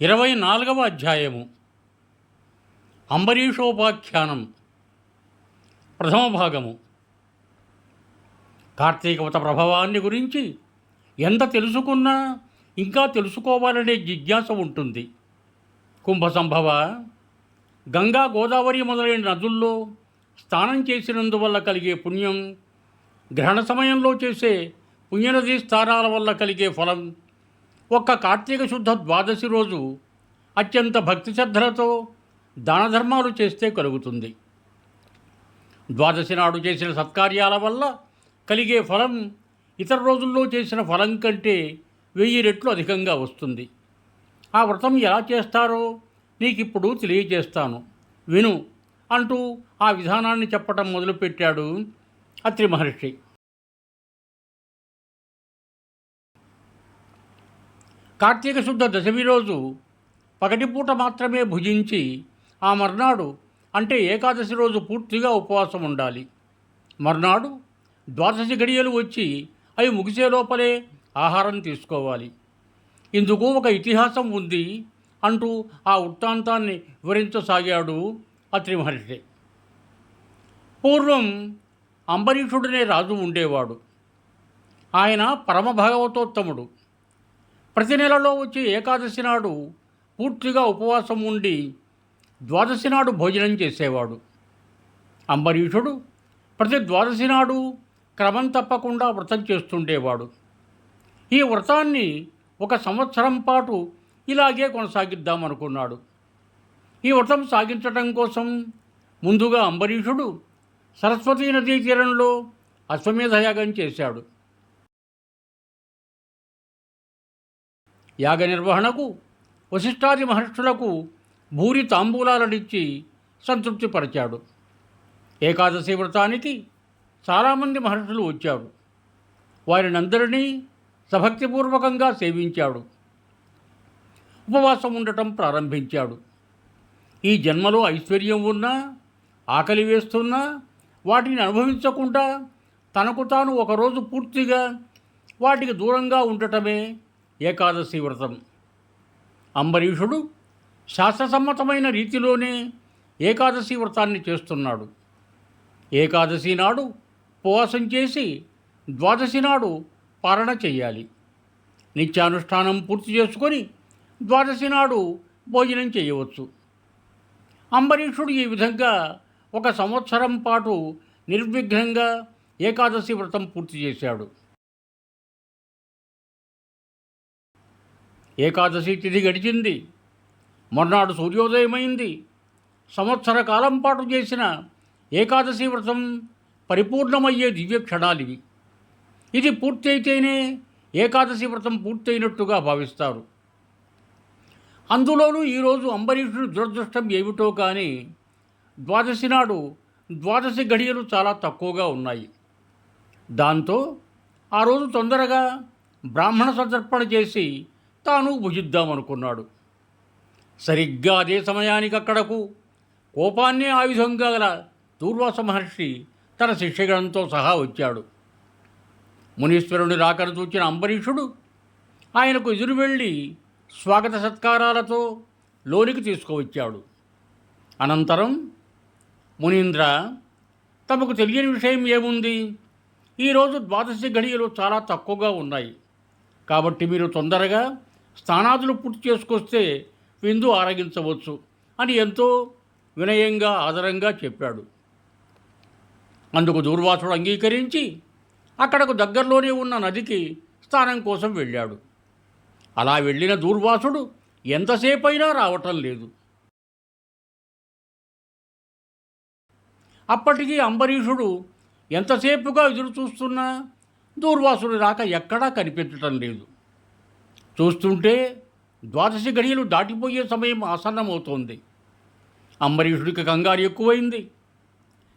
ఇరవై నాలుగవ అధ్యాయము. అంబరీషోపాఖ్యానం. ప్రథమ భాగము. కార్తీకవత ప్రభావాన్ని గురించి ఎంత తెలుసుకున్నా ఇంకా తెలుసుకోవాలనే జిజ్ఞాస ఉంటుంది. కుంభ సంభవ గంగా గోదావరి మొదలైన నదుల్లో స్నానం చేసినందువల్ల కలిగే పుణ్యం గ్రహణ సమయంలో చేసే పుణ్యనదీ స్థానాల వల్ల కలిగే ఫలం ఒక్క కార్తీక శుద్ధ ద్వాదశి రోజు అత్యంత భక్తి శ్రద్ధలతో దానధర్మాలు చేస్తే కలుగుతుంది. ద్వాదశి నాడు చేసిన సత్కార్యాల వల్ల కలిగే ఫలం ఇతర రోజుల్లో చేసిన ఫలం కంటే వెయ్యి రెట్లు అధికంగా వస్తుంది. ఆ వ్రతం ఎలా చేస్తారో నీకు ఇప్పుడు తెలియజేస్తాను. విను అంటూ ఆ విధానాన్ని చెప్పటం మొదలుపెట్టాడు అత్రి మహర్షి కార్తీక శుద్ధ దశమి రోజు పగటిపూట మాత్రమే భుజించి ఆ మర్నాడు అంటే ఏకాదశి రోజు పూర్తిగా ఉపవాసం ఉండాలి. మర్నాడు ద్వాదశి గడియలు వచ్చి అవి ముగిసే లోపలే ఆహారం తీసుకోవాలి. ఇందుకు ఒక ఇతిహాసం ఉంది అంటూ ఆ వృత్తాంతాన్ని వివరించసాగాడు అత్రి మహర్షి పూర్వం అంబరీషుడనే రాజు ఉండేవాడు. ఆయన పరమ భగవతోత్తముడు ప్రతి నెలలో వచ్చే ఏకాదశి నాడు పూర్తిగా ఉపవాసం ఉండి ద్వాదశి నాడు భోజనం చేసేవాడు. అంబరీషుడు ప్రతి ద్వాదశి నాడు క్రమం తప్పకుండా వ్రతం చేస్తుండేవాడు. ఈ వ్రతాన్ని ఒక సంవత్సరం పాటు ఇలాగే కొనసాగిద్దామనుకున్నాడు ఈ వ్రతం సాగించటం కోసం ముందుగా అంబరీషుడు సరస్వతీ నదీ తీరంలో అశ్వమేధయాగం చేశాడు. యాగ నిర్వహణకు వశిష్ఠాది మహర్షులకు భూరి తాంబూలాలనిచ్చి సంతృప్తిపరిచాడు. ఏకాదశి వ్రతానికి చాలామంది మహర్షులు వచ్చారు. వారినందరినీ సభక్తిపూర్వకంగా సేవించాడు. ఉపవాసం ఉండటం ప్రారంభించాడు. ఈ జన్మలో ఐశ్వర్యం ఉన్నా ఆకలి వేస్తున్నా వాటిని అనుభవించకుండా తనకు తాను ఒకరోజు పూర్తిగా వాటికి దూరంగా ఉండటమే ఏకాదశి వ్రతం. అంబరీషుడు శాస్త్రసమ్మతమైన రీతిలోనే ఏకాదశి వ్రతాన్ని చేస్తున్నాడు. ఏకాదశి నాడు ఉపవాసం చేసి ద్వాదశి నాడు పాలన చెయ్యాలి నిత్యానుష్ఠానం పూర్తి చేసుకొని ద్వాదశి నాడు భోజనం చేయవచ్చు. అంబరీషుడు ఈ విధంగా ఒక సంవత్సరం పాటు నిర్విఘ్నంగా ఏకాదశి వ్రతం పూర్తి చేశాడు. ఏకాదశి తిథి గడిచింది. మర్నాడు సూర్యోదయమైంది. సంవత్సర కాలం పాటు చేసిన ఏకాదశి వ్రతం పరిపూర్ణమయ్యే దివ్య క్షణాలివి ఇది పూర్తయితేనే ఏకాదశి వ్రతం పూర్తయినట్టుగా భావిస్తారు. అందులోనూ ఈరోజు అంబరీషుడు దురదృష్టం ఏమిటో కానీ ద్వాదశి నాడు ద్వాదశి గడియలు చాలా తక్కువగా ఉన్నాయి. దాంతో ఆ రోజు తొందరగా బ్రాహ్మణ సంతర్పణ చేసి తాను భుజిద్దామనుకున్నాడు. సరిగ్గా అదే సమయానికి అక్కడకు కోపాన్నే ఆయుధంగా గల దూర్వాస మహర్షి తన శిష్యగణంతో సహా వచ్చాడు. మునీశ్వరుని రాకను చూచిన అంబరీషుడు ఆయనకు ఎదురు వెళ్ళి స్వాగత సత్కారాలతో లోనికి తీసుకువచ్చాడు. అనంతరం మునీంద్ర తమకు తెలియని విషయం ఏముంది? ఈరోజు ద్వాదశి ఘడియలు చాలా తక్కువగా ఉన్నాయి. కాబట్టి మీరు తొందరగా స్థానాదులు పూర్తి చేసుకొస్తే విందు ఆరగించవచ్చు అని ఎంతో వినయంగా ఆదరంగా చెప్పాడు. అందుకు దూర్వాసుడు అంగీకరించి అక్కడకు దగ్గరలోనే ఉన్న నదికి స్నానం కోసం వెళ్ళాడు. అలా వెళ్ళిన దూర్వాసుడు ఎంతసేపైనా రావటం లేదు. అప్పటికి అంబరీషుడు ఎంతసేపుగా ఎదురు చూస్తున్నా దూర్వాసుడి రాక ఎక్కడా కనిపించటం లేదు. చూస్తుంటే ద్వాదశి గడియలు దాటిపోయే సమయం ఆసన్నమవుతోంది. అంబరీషుడికి కంగారు ఎక్కువైంది.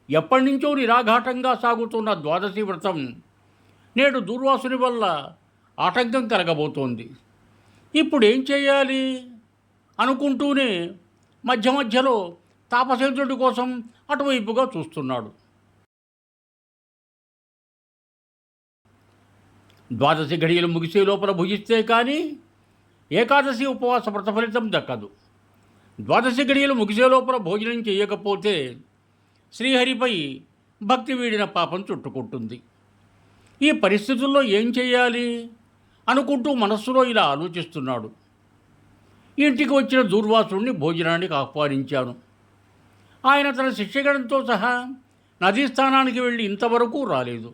ఎప్పటి నుంచో నిరాఘాటంగా సాగుతున్న ద్వాదశి వ్రతం నేడు దూర్వాసుని వల్ల ఆటంకం కలగబోతోంది. ఇప్పుడు ఏం చేయాలి? అనుకుంటూనే మధ్య మధ్యలో తాపసేంద్రుడి కోసం అటువైపుగా చూస్తున్నాడు. ద్వాదశి ఘడియలు ముగిసే లోపల భుజిస్తే కానీ ఏకాదశి ఉపవాస వ్రత ఫలితం దక్కదు. ద్వాదశి ఘడియలు ముగిసే లోపల భోజనం చేయకపోతే శ్రీహరిపై భక్తి వీడిన పాపం చుట్టుకుంటుంది. ఈ పరిస్థితుల్లో ఏం చేయాలి? అనుకుంటూ మనస్సులో ఇలా ఆలోచిస్తున్నాడు. ఇంటికి వచ్చిన దూర్వాసుడిని భోజనానికి ఆహ్వానించాను. ఆయన తన శిష్యగణంతో సహా నదీ స్థానానికి వెళ్ళి ఇంతవరకు రాలేదు.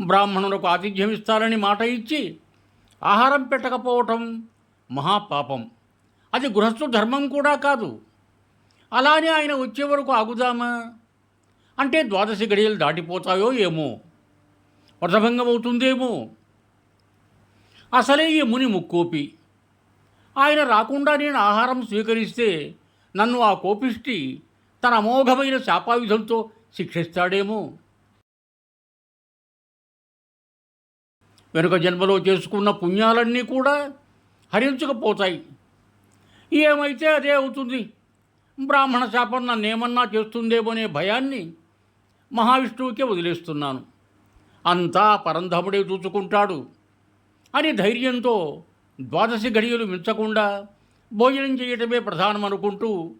బ్రాహ్మణులకు ఆతిథ్యం ఇస్తారని మాట ఇచ్చి ఆహారం పెట్టకపోవటం మహాపాపం. అది గృహస్థు ధర్మం కూడా కాదు. అలానే ఆయన వచ్చే వరకు ఆగుదామా? అంటే ద్వాదశి గడియలు దాటిపోతాయో ఏమో? వ్రతభంగం అవుతుందేమో అసలే ఈ ముని ముక్కోపి. ఆయన రాకుండా నేను ఆహారం స్వీకరిస్తే నన్ను ఆ కోపిష్టి తన అమోఘమైన శాపాయుధంతో శిక్షిస్తాడేమో? వెనుక జన్మలో చేసుకున్న పుణ్యాలన్నీ కూడా హరించకపోతాయి. ఏమైతే అదే అవుతుంది? బ్రాహ్మణ శాపం నన్నేమన్నా చేస్తుందేమోనే భయాన్ని మహావిష్ణువుకే వదిలేస్తున్నాను. అంతా పరంధముడే చూసుకుంటాడు. అని ధైర్యంతో ద్వాదశి ఘడియలు మించకుండా భోజనం చేయటమే ప్రధానం అనుకుంటూ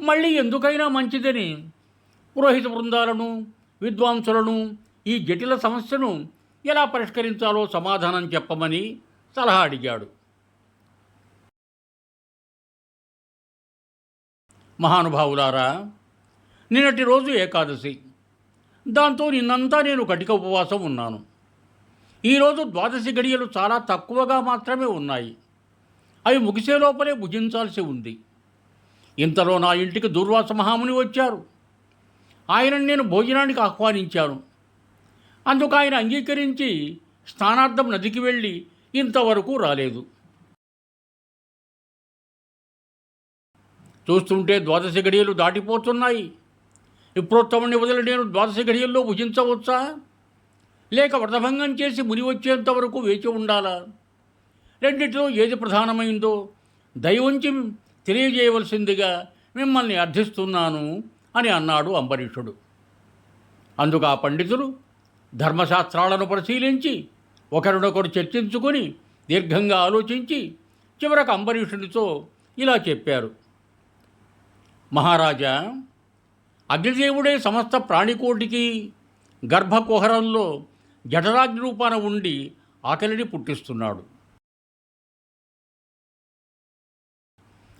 మళ్ళీ ఎందుకైనా మంచిదని పురోహిత బృందాలను విద్వాంసులను ఈ జటిల సమస్యను ఎలా పరిష్కరించాలో సమాధానం చెప్పమని సలహా అడిగాడు. మహానుభావులారా నిన్నటి రోజు ఏకాదశి. దాంతో నిన్నంతా నేను కటిక ఉపవాసం ఉన్నాను. ఈరోజు ద్వాదశి గడియలు చాలా తక్కువగా మాత్రమే ఉన్నాయి. అవి ముగిసే లోపలే భుజించాల్సి ఉంది. ఇంతలో నా ఇంటికి దుర్వాస మహాముని వచ్చారు. ఆయన నేను భోజనానికి ఆహ్వానించాను. అందుకు ఆయన అంగీకరించి స్నానార్థం నదికి వెళ్ళి ఇంతవరకు రాలేదు. చూస్తుంటే ద్వాదశి గడియలు దాటిపోతున్నాయి. విప్రోత్తముని వదిలి నేను ద్వాదశి గడియల్లో భుజించవచ్చా? లేక వ్రతభంగం చేసి ముని వచ్చేంత వరకు వేచి ఉండాలా? రెండిట్లో ఏది ప్రధానమైందో దైవంచి తెలియజేయవలసిందిగా మిమ్మల్ని అర్థిస్తున్నాను అని అన్నాడు అంబరీషుడు. అందుకు ఆ పండితులు ధర్మశాస్త్రాలను పరిశీలించి ఒకరినొకరు చర్చించుకొని దీర్ఘంగా ఆలోచించి చివరకు అంబరీషునితో ఇలా చెప్పారు. మహారాజా అగ్నిదేవుడే సమస్త ప్రాణికోటికి గర్భకుహరంలో జఠరాగ్ని రూపాన ఉండి ఆకలిని పుట్టిస్తున్నాడు.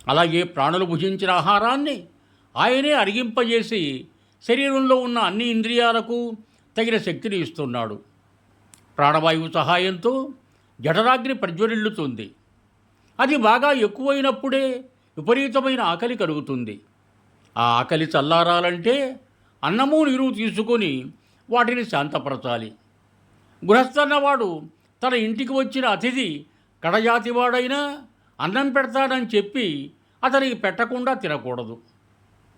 అలాగే ప్రాణులు భుజించిన ఆహారాన్ని ఆయనే అరిగింపజేసి శరీరంలో ఉన్న అన్ని ఇంద్రియాలకు తగిన శక్తిని ఇస్తున్నాడు. ప్రాణవాయువు సహాయంతో జఠరాగ్ని ప్రజ్వరిల్లుతుంది అది బాగా ఎక్కువైనప్పుడే విపరీతమైన ఆకలి కలుగుతుంది. ఆ ఆకలి చల్లారాలంటే అన్నము నీరు తీసుకొని వాటిని శాంతపరచాలి. గృహస్థన్నవాడు తన ఇంటికి వచ్చిన అతిథి కడజాతివాడైనా అన్నం పెడతాడని చెప్పి అతనికి పెట్టకుండా తినకూడదు.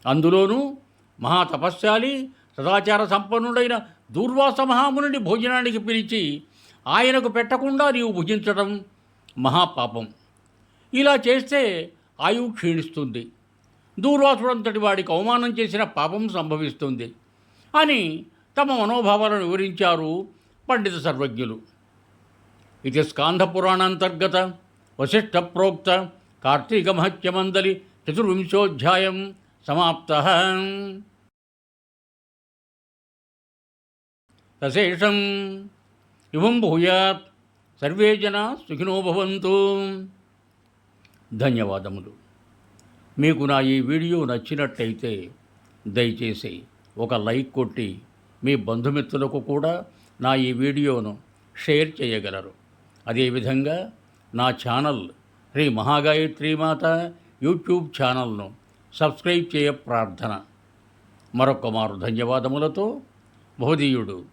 అందులోనూ మహాతపస్శాలి సదాచార సంపన్నుడైన దూర్వాస మహామునుడి భోజనానికి పిలిచి ఆయనకు పెట్టకుండా నీవు భుజించడం మహాపాపం. ఇలా చేస్తే ఆయువు క్షీణిస్తుంది. దూర్వాసుడంతటి వాడికి అవమానం చేసిన పాపం సంభవిస్తుంది అని తమ మనోభావాలను వివరించారు పండిత సర్వజ్ఞులు. ఇది స్కాంధపురాణాంతర్గత వశిష్ఠ ప్రోక్త కార్తీక మహత్యమందలి చతుర్వింశోధ్యాయం సమాప్త. సశేషం ఇవం భూయాత్. సర్వే జన సుఖినో భవంతు. ధన్యవాదములు. మీకు నా ఈ వీడియో నచ్చినట్టయితే దయచేసి ఒక లైక్ కొట్టి మీ బంధుమిత్రులకు కూడా నా ఈ వీడియోను షేర్ చేయగలరు. అదేవిధంగా నా ఛానల్ శ్రీ మహాగాయత్రి మాత యూట్యూబ్ ఛానల్ను సబ్స్క్రైబ్ చేయ ప్రార్థన. మరొక మారు ధన్యవాదములతో బహుదీయుడు